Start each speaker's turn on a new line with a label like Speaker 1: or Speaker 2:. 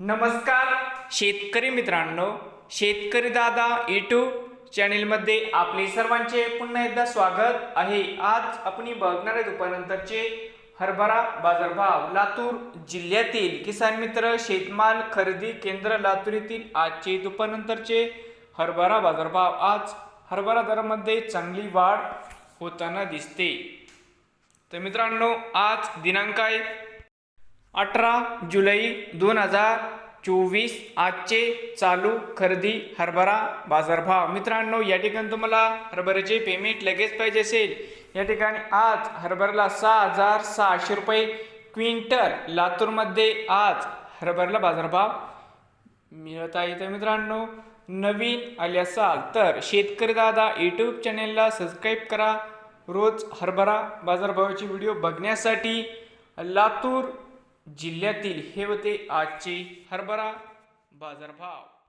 Speaker 1: नमस्कार शेतकरी मित्रांनो शेतकरी दादा यूट्यूब चॅनेलमध्ये आपले सर्वांचे पुन्हा एकदा स्वागत आहे. आज आपण बघणार आहे दुपारनंतरचे हरभरा बाजारभाव लातूर जिल्ह्यातील किसान मित्र शेतमाल खरेदी केंद्र लातूर येथील आजचे दुपारनंतरचे हरभरा बाजारभाव. आज हरभरा दरामध्ये चांगली वाढ होताना दिसते. तर मित्रांनो आज दिनांक आहे अठरा जुलै दोन हजार चोवीस आजचे चालू खरेदी हरभरा बाजारभाव. मित्रांनो या ठिकाणी तुम्हाला हरभऱ्याचे पेमेंट लगेच पाहिजे असेल. या ठिकाणी आज हरभऱ्याला सहा हजार सहाशे रुपये क्विंटल. लातूरमध्ये आज हरभऱ्याला बाजारभाव मिळत आहे. तर मित्रांनो नवीन आले असाल तर शेतकरी दादा यूट्यूब चॅनेलला सबस्क्राईब करा. रोज हरभरा बाजारभावाचे व्हिडिओ बघण्यासाठी लातूर जिल्ह्यातील हे होते आजचे हरभरा बाजारभाव.